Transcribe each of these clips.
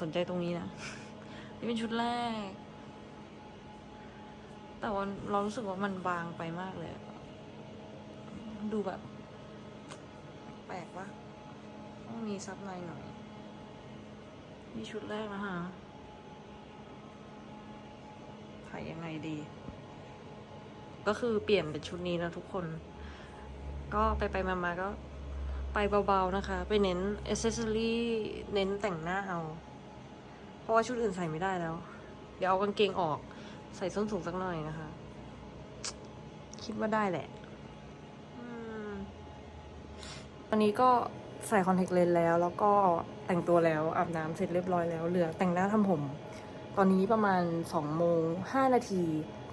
สนใจตรงนี้นะ นี่เป็นชุดแรก แต่ว่าเรารู้สึกว่ามันบางไปมากเลย ดูแบบ แปลกวะต้องมีซับในหน่อย นี่ชุดแรกนะคะถ่ายยังไงดี ก็คือเปลี่ยนเป็นชุดนี้นะทุกคน ก็ไปไปมามาๆก็ไปเบาๆนะคะ ไปเน้นอ c เซ s ซอรี่เน้นแต่งหน้าเอา เพราะว่าชุดอื่นใส่ไม่ได้แล้ว เดี๋ยวเอากางเกงออก ใส่ส้นสูงสักหน่อยนะคะ คิดว่าได้แหละตอนนี้ก็ใส่คอนแทคเลนส์แล้ว แล้วก็แต่งตัวแล้วอาบน้ำเสร็จเรียบร้อยแล้ว เหลือแต่งหน้าทำผม ตอนนี้ประมาณสองโมงห้านาที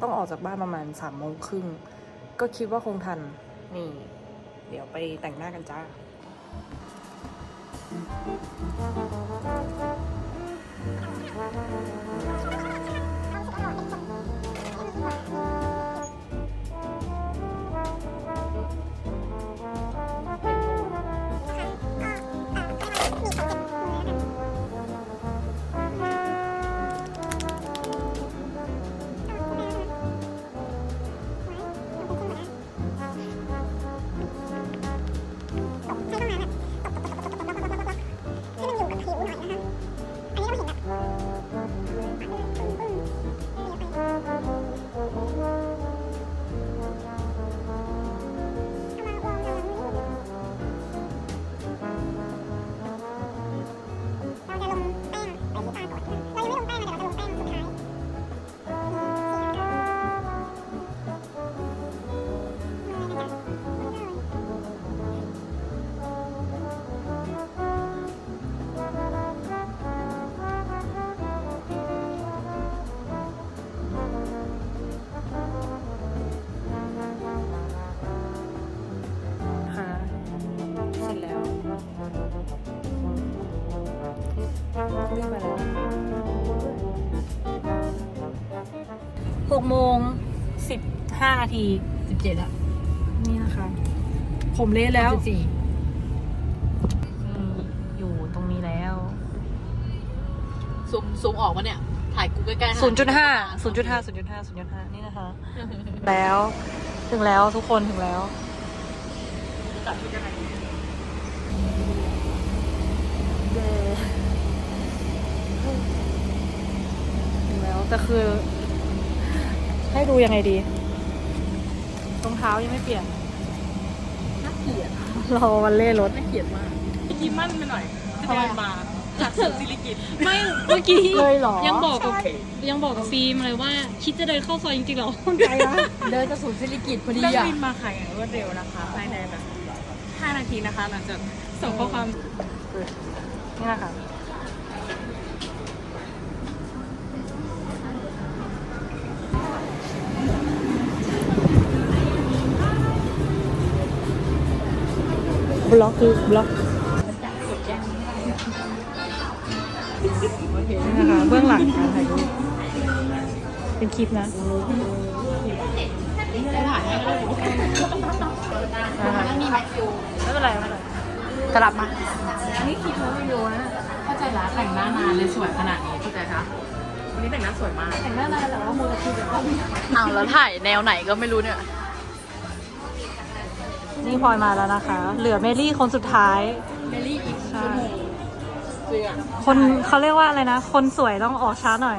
ต้องออกจากบ้านประมาณสามโมงครึ่ง ก็คิดว่าคงทัน นี่ เดี๋ยวไปแต่งหน้ากันจ้าเรา Thank you. กโมงสิบห้านาที สิบเจ็ดอะนี่นะคะ ผมเละแล้วสิบสี่นี่อยู่ตรงนี้แล้ว ซูมซูมออกมาเนี่ย ถ่ายกูใกล้ๆศูนย์จุดห้าศูนย์จุดห้าศูนย์จุดห้าศูนย์จุดห้านี่นะคะ แล้ว ถึงแล้วทุกคนถึงแล้วตัดชุดยังไงถึงแล้วแต่คือ ให้ดูยังไงดีรองเท้ายังไม่เปลี่ยนน่าเกลียดรอวันเล่รถน่าเกลียดมากพี่กี้มั่นไปหน่อยทำไมเดินมาจากสุสิริกิตไม่เมื่อกี้เลยเหรอยังบอกกับยังบอกกับฟิล์มเลยว่า คิดจะเดินเข้าซอยจริงๆเหรอไกลนะเดินจะสุสิริกิตพอดีเครื่องอะบินมาค่ะอย่างรวดเร็วนะคะภายในแบบ5นาทีนะคะ หลังจากส่งข้อความนี่นะคะ บล็อกคือบล็อกนี่นะคะเบื้องหลังการถ่ายรูปเป็นคลิปนะนะคะไม่เป็นไรไม่เป็นไรสลับมาอันนี้คลิปวิดีโอนะเข้าใจละแต่งหน้านานเลยสวยขนาดนี้เข้าใจคะวันนี้แต่งหน้าสวยมากแต่งหน้านานแต่ว่ามือคือแบบอ้าวแล้วถ่ายแนวไหนก็ไม่รู้เนี่ย นี่พลอยมาแล้วนะคะ เหลือเมลี่คนสุดท้าย เมลี่อีกใช่เสื้อคนเขาเรียกว่าอะไรนะ คนสวยต้องออกช้าหน่อย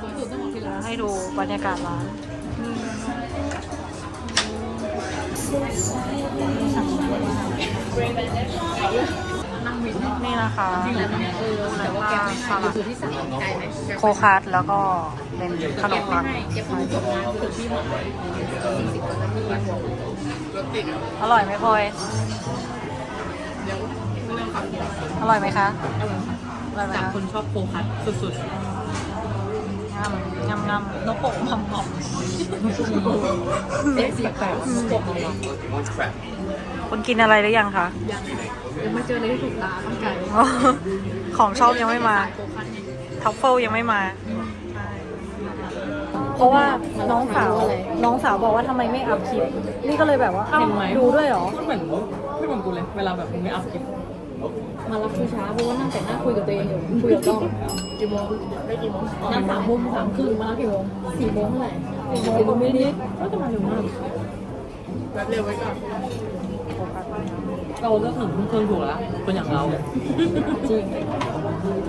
สวยสุดต้องบอกทีหลังให้ดูบรรยากาศร้าน นี่นะคะแต่ว่าแกไม่ให้อยู่ที่สามไกลไหมโคคัสแล้วก็เป็นขนมปังเก็บของจบงานคือที่หมดสี่สิบกว่านาทีหัวรถติดอร่อยไหมพลอยอร่อยไหมคะอร่อยไหมจากคะคนชอบโฟกัสสุดนี่งำงำงำนกโปะมัมมัมเสียงเสียงแปลกๆบอกเลย คุณกินอะไรหรือยังคะ ยังยังไม่เจอเลยที่ถูกตาต้องการอ๋อของชอบยังไม่มาโคคันไงทัฟเฟิลยังไม่มา เพราะว่าน้องสาวน้องสาวบอกว่าทำไมไม่อัพคลิป นี่ก็เลยแบบว่าเอ้าเห็นไหม ดูด้วยเหรอพูดเหมือนพูดเหมือนกูเลย เวลาแบบมึงไม่อัพคลิปมารับคือช้าเพราะว่านั่งแต่งหน้าคุยกับตัวเองอยู่คุยกับกล้องกี่โมงได้กี่โมงนั่งสามโมงสามครึ่งมารับกี่โมงสี่โมงเท่าไหร่สี่โมงนิดๆก็จะมาเร็วมากแบบเร็วไว้ก่อน เราเลือกหนึ่งทุ่มครึ่งถูกแล้วคนอย่างเราจริง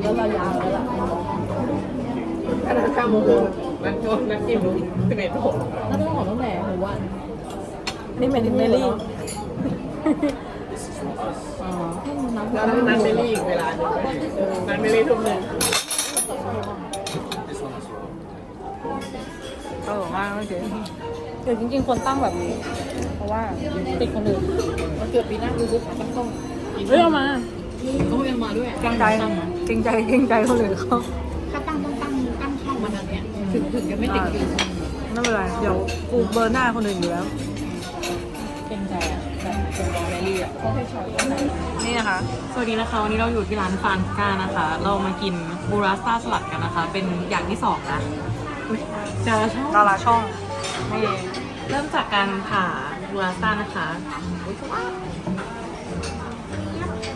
แล้วเรายาวแล้วล่ะขนาดเก้าโมงนัดโยนนัดกี่โมงสิบเอ็ดโมงน่าจะต้องขอตั้งแต่หัววันนี่เมนเมลี่แล้วนัดเมลี่อีกเวลาหนึ่งนัดเมลี่ทุ่มหนึ่งเออมากเลย เดี๋ยวจริงๆควรตั้งแบบนี้ เพราะว่าติดคนอื่นมันเกิดปีหน้าดูบุ๊กต้องต้องเฮ้ยเอามาต้องยังมาด้วยเกรงใจเกรงใจเกรงใจคนอื่นเขาถ้าตั้งต้องตั้งตั้งช่องมันอันเนี้ยถึงถึงจะไม่ติดคิวไม่เป็นไรเดี๋ยวกูเบอร์หน้าคนอื่นอยู่แล้วเก่งใจอะแบบเป็นรอแมรี่อะนี่นะคะ สวัสดีนะคะ วันนี้เราอยู่ที่ร้านฟานก้านะคะ เรามากินบูราสต้าสลัดกันนะคะ เป็นอย่างที่สองนะอุ๊ยดาราช่องดาราช่อง เริ่มจากการผ่าบูราสตานะคะ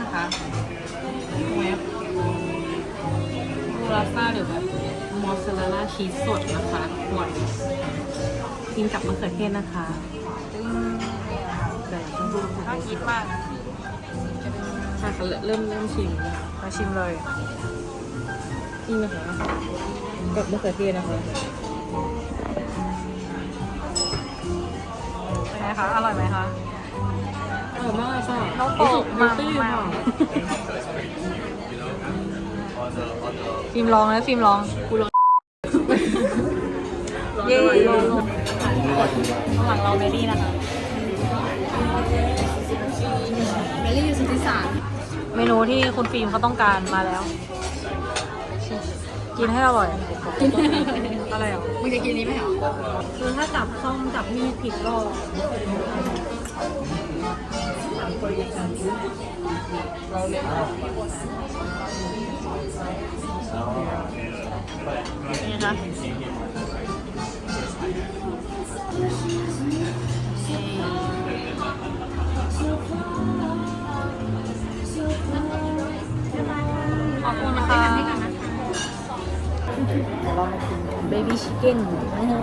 นะคะเว็บบูราสต้าหรือแบบมอสซาเรลล่าชีสสดนะคะหวานกินกับมะเขือเทศนะคะแต่น่ากินมากใช่ค่ะเริ่มเริ่มชิมมาชิมเลยนี่นะคะกับมะเขือเทศนะคะ คะ อร่อยไหมคะอร่อยมากเลยค่ะน้องโปะมารู้สึกมาค่ะฟิล์มลองนะฟิล์มลองกูลองเย้ลองข้างหลังเราเมลี่นะคะเมลี่สุทธิสารเมนูที่คุณฟิล์มเขาต้องการมาแล้ว กินให้อร่อย อะไรอะมึงจะกินนี้ไหมเหรอคือถ้าจับซ่อมจับมีดผิดก็นี่นะคะ ชิคเก้นนะฮะ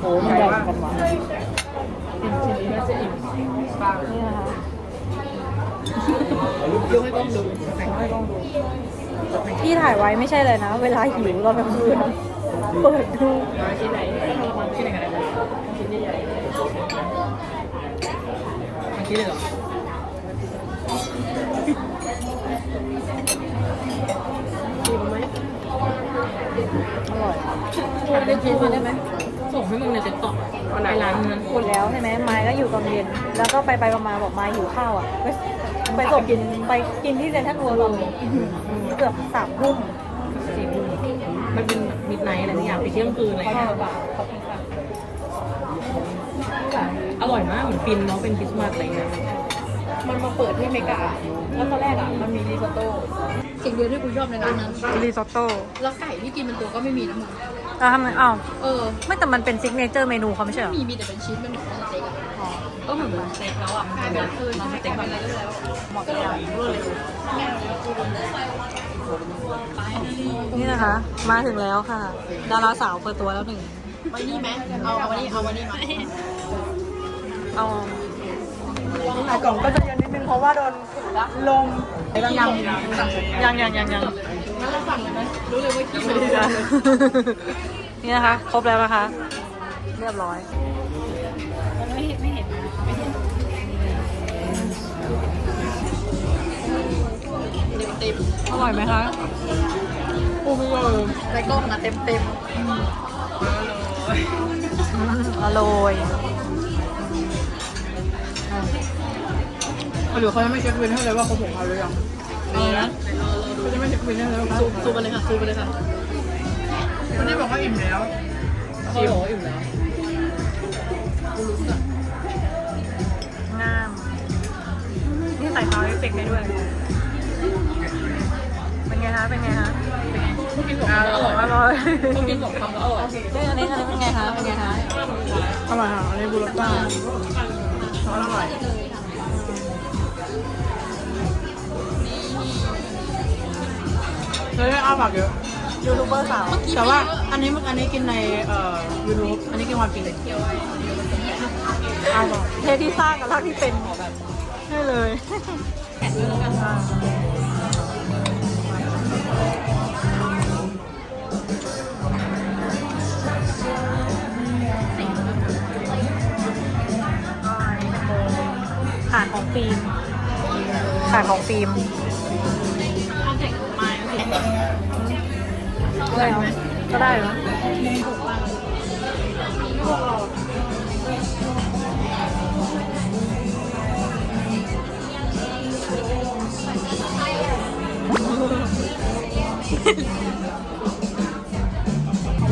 โอ้มันใหญ่กันว่ะกินชิ้นนี้น่าจะอิ่มปากนี่นะคะยกให้กล้องดูให้ลองดูที่ถ่ายไว้ไม่ใช่เลยนะ เวลาหิวตอนกลางคืนอะเปิดดูชิ้นไหนชิ้นไหนกันนะชิ้นใหญ่มันคิดเลยเหรอ อร่อยคุณได้กินมาได้ไหมส่งให้มึงในติ๊กต็อกไปร้านนั้นหมดแล้วใช่ไหมไม้ก็อยู่ตอนเย็น แล้วก็ไปไปๆมาๆบอกไม้หิวข้าวอะ ไปไปส่งกินไปกินที่เซ็นทรัลเวิลด์ตอนเกือบสามทุ่มสี่ทุ่มมันเป็นมิดไนท์อะไรทุกอย่างไปเที่ยงคืนอะไรเขาเงี้ยทำแบบเขาเป็นแบบอร่อยมากเหมือนฟินเนาะเป็นคริสต์มาสอะไรเงี้ยมันมาเปิดที่อเมริกา แล้วตอนแรกอะมันมีริซอตโต้สิ่งเดียวที่กูชอบในร้านนั้นรีซอตโต้แล้วไก่ที่กินเป็นตัวก็ไม่มีนะมึงแล้วทำไงอ้าวเออไม่แต่มันเป็นซิกเนเจอร์เมนูเขาไม่ใช่เหรอมีมีแต่เป็นชิ้นเป็นเหมือนสเต็กอะก็เหมือนสเต็กแล้วอะกลายเป็นเออใช่กลายเป็นอะไรก็แล้วเหมาะกับเรานี่นะคะ มาถึงแล้วค่ะ ดาราสาวเปิดตัวแล้วหนึ่งไว้นี่ไหมเอาเอาวันนี้เอาวันนี้ไหมเอา ขายกล่องก็จะเย็นนิดนึงเพราะว่าโดนลมยังยังยังยังยังยังงั้นเราสั่งเลยไหมรู้เลยว่าขี้ไม่ได้นี่นะคะ ครบแล้วนะคะ เรียบร้อยเต็มอร่อยไหมคะปูมือในกล้องนะเต็มเต็มอร่อย หรือเขาจะไม่เช็ควินให้เลยว่าเขาส่งมาหรือยังอะไรนะเขาจะไม่เช็ควินให้เลยว่าซูมซูมไปเลยค่ะซูมไปเลยค่ะเวันนี้บอกว่าอิ่มแล้วเขาบอกว่าอิ่มแล้วงามนี่ใส่ซาวด์เอฟเฟกต์ได้ด้วย เป็นไงคะ เป็นไงคะพวกกินสองคำแล้วอร่อยอร่อยพวกกินสองคำแล้วอร่อยเฮ้ยอันนี้อันนี้เป็นไงคะ เป็นไงคะอร่อยค่ะอันนี้บูรต้าซอสอร่อย เฮ้ยอ้าปากเยอะยูทูบเบอร์สาวแต่ว่าอันนี้มันอันนี้กินในเอ่อยูทูบอันนี้กินวันปีเลยเอาบอกเทที่สร้างกับเท่าที่เป็นให้เลยฐานของฟิล์มฐานของฟิล์ม อะไรไหมก็ได้เหรอ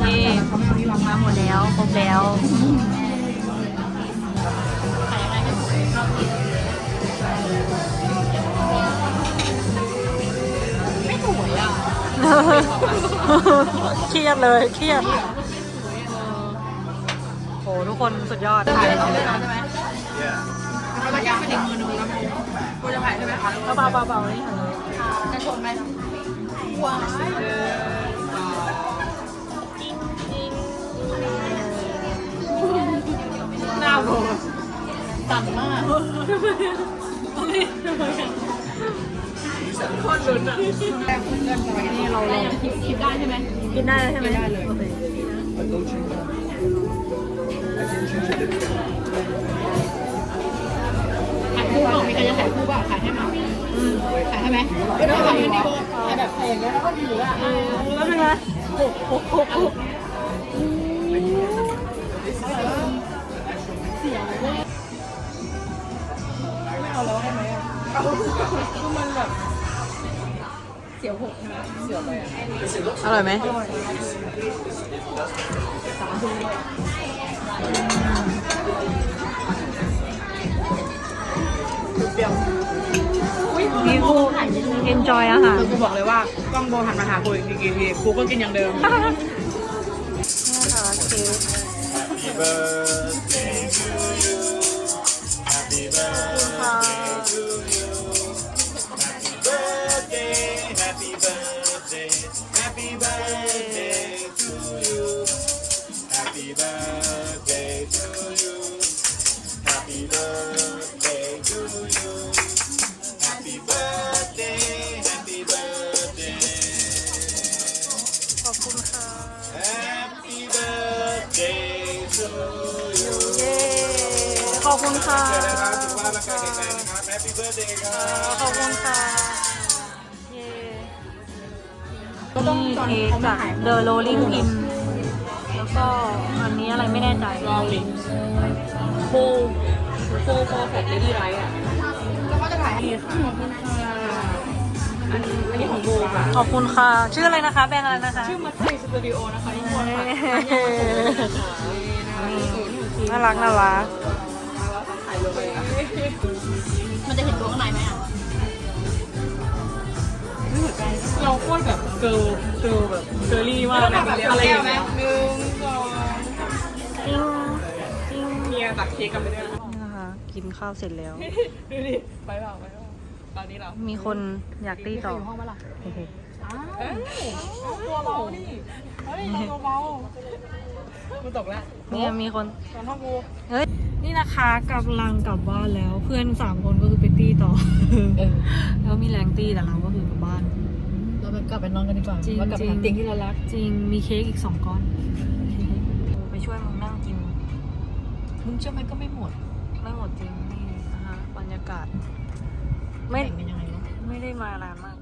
นี่มาหมดแล้วครบแล้ว เครียดเลยเครียดโหทุกคนสุดยอดถ่ายเอาเลยนะใช่ไหมเขาจะย่างเป็นอีกมือนึงนะกูจะถ่ายใช่ไหมคะเบาเบานี่ค่ะจะชนไหมว้ายหน้าโบสั่นมาก นี่เราลงคิดได้ใช่ไหมกินได้ใช่ไหมได้เลยถ่ายคู่เปล่ามีใครจะถ่ายคู่เปล่าถ่ายให้มาถ่ายให้ไหมไม่ต้องถ่ายอย่างนี้ถ่ายแบบถ่ายอย่างนี้แล้วก็ถืออะแล้วเป็นไงเสียวหกนะเสียวไปอะอร่อยไหมนี่กู enjoy อาหารคือกูบอกเลยว่ากล้องโบหันมาหากูอีกทีทีกูก็กินอย่างเดิมนี่ค่ะเค้ก Happy เย้ขอบคุณค่ะนะครับถือว่าร่างกายแข็งแรงนะครับ Happy birthday ครับขอบคุณค่ะเย้นี่เค้กจาก The Rolling Pin แล้วก็อันนี้อะไรไม่แน่ใจลองดิโบโบโบของเลดี้ไรอะนี่ค่ะอันนี้อันนี้ของโบค่ะ ขอบคุณค่ะ ชื่ออะไรนะคะ แบรนด์อะไรนะคะ ชื่อมัตสึสตูดิโอนะคะทุกคนค่ะ น่ารักน่ารัก มันจะเห็นตัวข้างในไหมอะเราโคตรแบบเกิร์ลเกิร์ลแบบเกอร์ลี่มากแบบอะไรอย่างเงี้ยหนึ่งสองติ้งติ้งเมียตักเค้กกันไปด้วยนะนี่นะคะ กินข้าวเสร็จแล้ว ดูดิไปเปล่าไปเปล่าตอนนี้เรามีคนอยากตีต่อเอ้ยตัวเบาดิเฮ้ยเราตัวเบา กูตกแล้วเนี่ยมีคนตอนห้องกูเฮ้ยนี่นะคะกำลังกลับบ้านแล้วเพื่อนสามคนก็คือไปตีต่อแล้วมีแรงตีแต่เราก็คือกลับบ้านเราไปกลับไปนอนกันดีกว่าจริงว่ากลับไปจริหางเตียงที่เรารัก จริงมีเค้กอีกสองก้อน ไปช่วยมึงนั่งกินมึงเชื่อไหมก็ไม่หมดไม่หมดจริงนี่นะคะบรรยากาศ ไม่แบ่งเป็นยังไงวะไม่ได้มานานมาก